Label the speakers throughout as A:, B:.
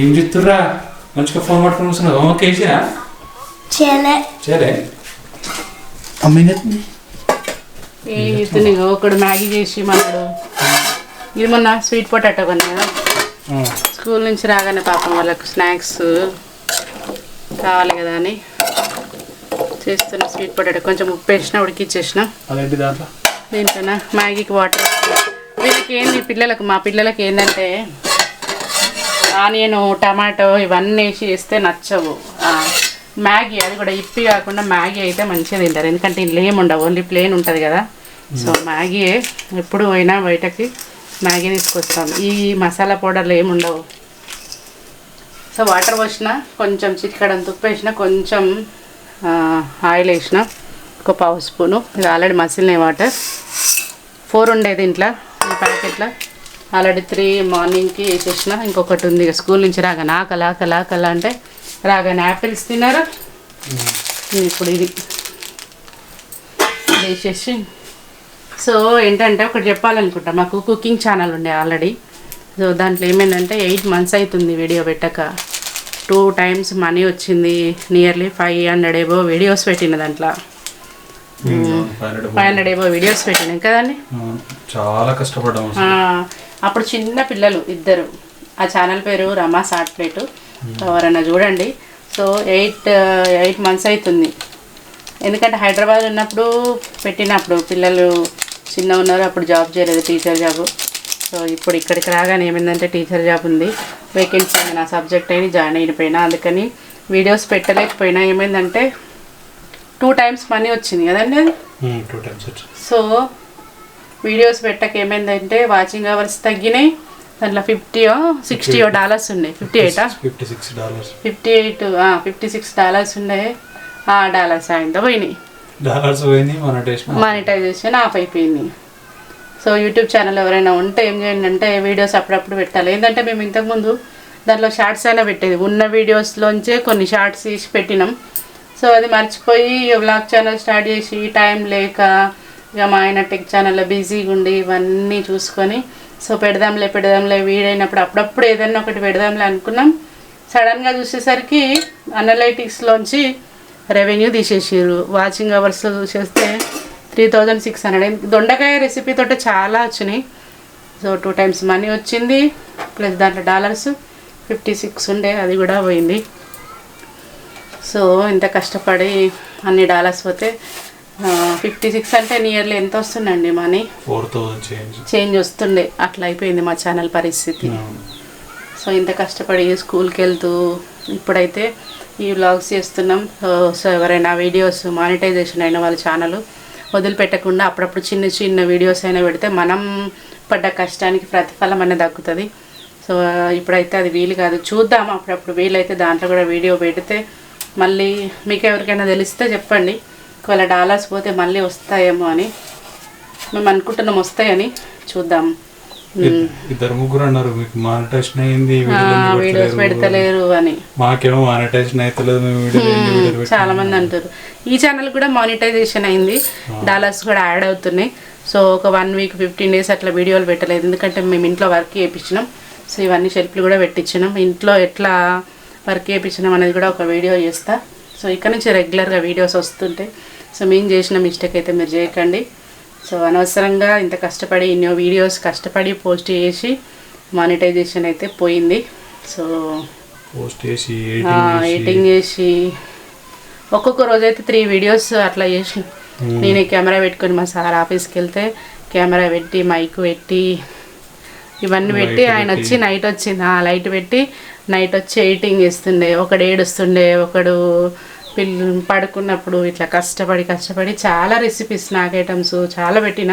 A: ఏం చెప్తుర్రా? మంచిగా ఫోన్ పట్టుకుని హోంవర్క్ వేసినా
B: చేయలే
C: ఏ ఒకడు మ్యాగీ చేసి మనడు. ఇది మొన్న స్వీట్ పొటాటో కొన్నా కదా. స్కూల్ నుంచి రాగానే పాపం వాళ్ళకు స్నాక్స్ కావాలి కదా అని చేస్తున్న స్వీట్ పొటాటో. కొంచెం ఉప్పు వేసిన ఉడికిచ్చేసిన. దీంట్లోనా? మ్యాగీకి వాటర్ వీళ్ళకి ఏంది? పిల్లలకు మా పిల్లలకి ఏంటంటే ఆనియన్ టమాటో ఇవన్నీ వేసి వేస్తే నచ్చవు మ్యాగీ అది కూడా ఇప్పి కాకుండా మ్యాగీ అయితే మంచిగా తింటారు. ఎందుకంటే ఇందులో ఏమి ఉండవు. ఓన్లీ ప్లేన్ ఉంటుంది కదా. సో మ్యాగీ ఎప్పుడు పోయినా బయటకి మ్యాగీ తీసుకొస్తాం. ఈ మసాలా పౌడర్లు ఏమి ఉండవు. సో వాటర్ పోసిన కొంచెం చిటికడంత ఉప్పు వేసిన కొంచెం ఆయిల్ వేసిన ఒక పావు స్పూను. ఇది ఆల్రెడీ మసిలినాయి వాటర్. ఫోర్ ఉండేది ఇంట్లో ఈ ప్యాకెట్లో. ఆల్రెడీ త్రీ మార్నింగ్కి వేసేసిన ఇంకొకటి ఉంది ఇక స్కూల్ నుంచి రాగానే. ఆకలి ఆకలి ఆకలి అంటే రాగానే యాపిల్స్ తిన్నారు. ఇప్పుడు ఇది వేసేసి సో ఏంటంటే ఒకటి చెప్పాలనుకుంటా. మాకు కుకింగ్ ఛానల్ ఉండే ఆల్రెడీ. సో దాంట్లో ఏమైందంటే ఎయిట్ మంత్స్ అవుతుంది వీడియో పెట్టక. టూ టైమ్స్ మనీ వచ్చింది నియర్లీ ఫైవ్ హండ్రెడ్ ఏవో వీడియోస్ పెట్టిన దాంట్లో. ఫైవ్ హండ్రెడ్ ఏవో వీడియోస్ పెట్టినాం. కదండి
A: చాలా కష్టపడ్డాం
C: ఆ, అప్పుడు చిన్న పిల్లలు ఇద్దరు. ఆ ఛానల్ పేరు రమా సాట్ ప్లేట్ ఎవరైనా చూడండి. సో ఎయిట్ ఎయిట్ మంత్స్ అవుతుంది ఎందుకంటే హైదరాబాద్ ఉన్నప్పుడు పెట్టినప్పుడు పిల్లలు చిన్న ఉన్నారు అప్పుడు జాబ్ చేయలేదు టీచర్ జాబ్. సో ఇప్పుడు ఇక్కడికి రాగానే ఏమైందంటే టీచర్ జాబ్ ఉంది. వేకెన్సీ ఉంది. నా సబ్జెక్ట్ అయిన జాయిన్ అయిపోయినా. అందుకని వీడియోస్ పెట్టలేకపోయినా. ఏమైందంటే టూ టైమ్స్ మనీ వచ్చింది కదండి?
A: వచ్చి
C: సో వీడియోస్ పెట్టక ఏమైందంటే వాచింగ్ అవర్స్ తగ్గినాయి. దాంట్లో ఫిఫ్టీయో సిక్స్టీయో డాలర్స్ ఉన్నాయి fifty ఎయిటా
A: fifty six dollars
C: fifty eight fifty six dollars ఉన్నాయి ఆ డాలర్స్ ఆయనతో పోయినాయి.
A: డాలర్స్ పోయింది మన టేస్ట్
C: మానిటైజేషన్ ఆఫ్ అయిపోయింది. సో యూట్యూబ్ ఛానల్ ఎవరైనా ఉంటే ఏం చేయండి అంటే వీడియోస్ అప్పుడప్పుడు పెట్టాలి. ఏంటంటే మేము ఇంతకుముందు దాంట్లో షార్ట్స్ అయినా పెట్టేది. ఉన్న వీడియోస్లోంచే కొన్ని షార్ట్స్ తీసి పెట్టినాం. సో అది మర్చిపోయి వ్లాగ్ ఛానల్ స్టార్ట్ చేసి టైం లేక ఇక మా ఆయన టెక్ ఛానల్లో బిజీగా ఉండి ఇవన్నీ చూసుకొని సో పెడదాంలే పెడదాంలే వీడైనప్పుడు అప్పుడప్పుడు ఏదైనా ఒకటి పెడదాంలే అనుకున్నాం. సడన్గా చూసేసరికి అనలైటిక్స్లోంచి రెవెన్యూ తీసేసారు వాచింగ్ అవర్స్లో చూసేస్తే త్రీ థౌజండ్ సిక్స్ హండ్రెడ్ దొండకాయ రెసిపీతో చాలా వచ్చినాయి. సో టూ టైమ్స్ మనీ వచ్చింది ప్లస్ దాంట్లో డాలర్స్ ఫిఫ్టీ సిక్స్ ఉండే అది కూడా పోయింది. సో ఇంత కష్టపడి అన్ని డాలర్స్ పోతే ఫిఫ్టీ సిక్స్ అంటే నియర్లీ ఎంత వస్తుందండి money?
A: Four thousand change
C: change వస్తుండే. అట్లా అయిపోయింది మా ఛానల్ పరిస్థితి. సో ఇంత కష్టపడి స్కూల్కి వెళ్తూ ఇప్పుడైతే ఈ వ్లాగ్స్ చేస్తున్నాం. సో సో ఎవరైనా వీడియోస్ మానిటైజేషన్ అయిన వాళ్ళ ఛానల్ వదిలిపెట్టకుండా అప్పుడప్పుడు చిన్న చిన్న వీడియోస్ అయినా పెడితే మనం పడ్డ కష్టానికి ప్రతిఫలం అనేది దక్కుతుంది. సో ఇప్పుడైతే అది వీలు కాదు. చూద్దాం అప్పుడప్పుడు వీలైతే దాంట్లో కూడా వీడియో పెడితే మళ్ళీ మీకు ఎవరికైనా తెలిస్తే చెప్పండి. ఒకవేళ డాలర్స్ పోతే మళ్ళీ వస్తాయేమో అని మేము అనుకుంటున్నాం వస్తాయని చూద్దాం.
A: ఇద్దరు ముగ్గురు అన్నారు మీకు మానిటైజేషన్ అయింది
C: వీడియోస్? పెడతలేరు అని.
A: మాకేమో మానిటైజేషన్ అవుతలేదు మేము?
C: చాలా మంది అంటారు. ఈ ఛానల్ కూడా మానిటైజేషన్ అయింది. డాలర్స్ కూడా యాడ్ అవుతున్నాయి. సో ఒక వన్ వీక్ ఫిఫ్టీన్ డేస్ అట్లా వీడియోలు పెట్టలేదు. ఎందుకంటే మేము ఇంట్లో వర్క్ చేయించినాం. సో ఇవన్నీ షెల్ఫ్లు కూడా పెట్టించినాం. ఇంట్లో ఎట్లా వర్క్ చేయించినాం అనేది కూడా ఒక వీడియో చేస్తా. సో ఇక్కడ నుంచి రెగ్యులర్గా వీడియోస్ వస్తుంటాయి సో మేము చేసిన మిస్టేక్ అయితే మీరు చేయకండి. సో అనవసరంగా ఇంత కష్టపడి ఎన్నో వీడియోస్ కష్టపడి పోస్ట్ చేసి మానిటైజేషన్ అయితే పోయింది. సో
A: పోస్ట్ చేసి ఎడిటింగ్ చేసి.
C: చేసి ఒక్కొక్క రోజు అయితే త్రీ వీడియోస్ అట్లా చేసిన నేను కెమెరా పెట్టుకొని మా సార్ ఆఫీస్కి వెళ్తే కెమెరా పెట్టి మైక్ పెట్టి ఇవన్నీ పెట్టి ఆయన. వచ్చి నైట్ వచ్చింది. ఆ లైట్ పెట్టి నైట్ వచ్చి ఎడిటింగ్ చేస్తుండే. ఒకడు ఏడుస్తుండే ఒకడు పిల్లు పడుకున్నప్పుడు ఇట్లా కష్టపడి కష్టపడి చాలా రెసిపీస్ నాకు ఐటమ్స్ చాలా పెట్టిన.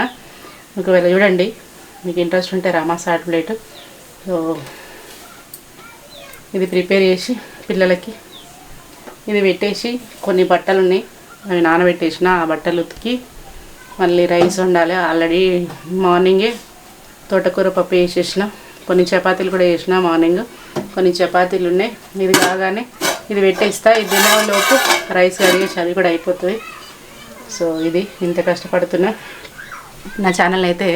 C: ఒకవేళ చూడండి మీకు ఇంట్రెస్ట్ ఉంటే రామా సాట్ ప్లేట్ సో ఇది ప్రిపేర్ చేసి పిల్లలకి ఇది పెట్టేసి కొన్ని బట్టలు ఉన్నాయి. అవి నానబెట్టేసిన ఆ బట్టలు ఉతికి మళ్ళీ రైస్ వండాలి. ఆల్రెడీ మార్నింగే తోటకూర పప్పు వేసేసిన కొన్ని చపాతీలు కూడా వేసిన మార్నింగ్ కొన్ని చపాతీలు ఉన్నాయి. ఇది కాగానే ఇది పెట్టేస్తా. ఇది తినేలోపు రైస్ కడిగేసి అది కూడా అయిపోతుంది. సో ఇది ఇంత కష్టపడుతున్నా. నా ఛానల్ అయితే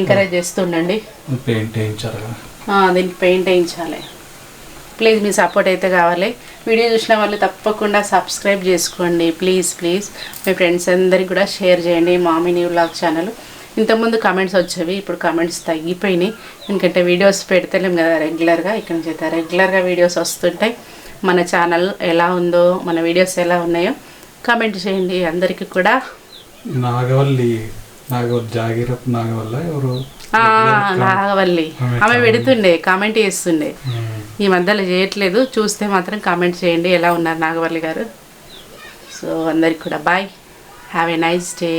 C: ఎంకరేజ్ చేస్తుండండి.
A: పెయింట్
C: దీనికి పెయింట్ వేయించాలి. ప్లీజ్ మీ సపోర్ట్ అయితే కావాలి. వీడియో చూసిన వాళ్ళు తప్పకుండా సబ్స్క్రైబ్ చేసుకోండి. ప్లీజ్ ప్లీజ్ మీ ఫ్రెండ్స్ అందరికి కూడా షేర్ చేయండి. మామిని వ్లాగ్ ఛానల్ ఇంతకుముందు కమెంట్స్ వచ్చేవి ఇప్పుడు కమెంట్స్ తగ్గిపోయినాయి. ఎందుకంటే వీడియోస్ పెడతలేం కదా రెగ్యులర్గా ఇక్కడ నుంచి అయితే రెగ్యులర్గా వీడియోస్ వస్తుంటాయి. మన ఛానల్ ఎలా ఉందో మన వీడియోస్ ఎలా ఉన్నాయో కామెంట్ చేయండి. అందరికీ కూడా
A: నాగవల్లి నాగవల్లి జాగిరప్ నాగవల్ల ఎవరు?
C: ఆ, నాగవల్లి. ఆమె పెడుతుండే కామెంట్ చేస్తుండే.
A: మ్మ్.
C: ఈ మధ్యలో చేయట్లేదు చూస్తే మాత్రం కామెంట్ చేయండి. ఎలా ఉన్నారు నాగవల్లి గారు? సో అందరికి కూడా bye have a nice day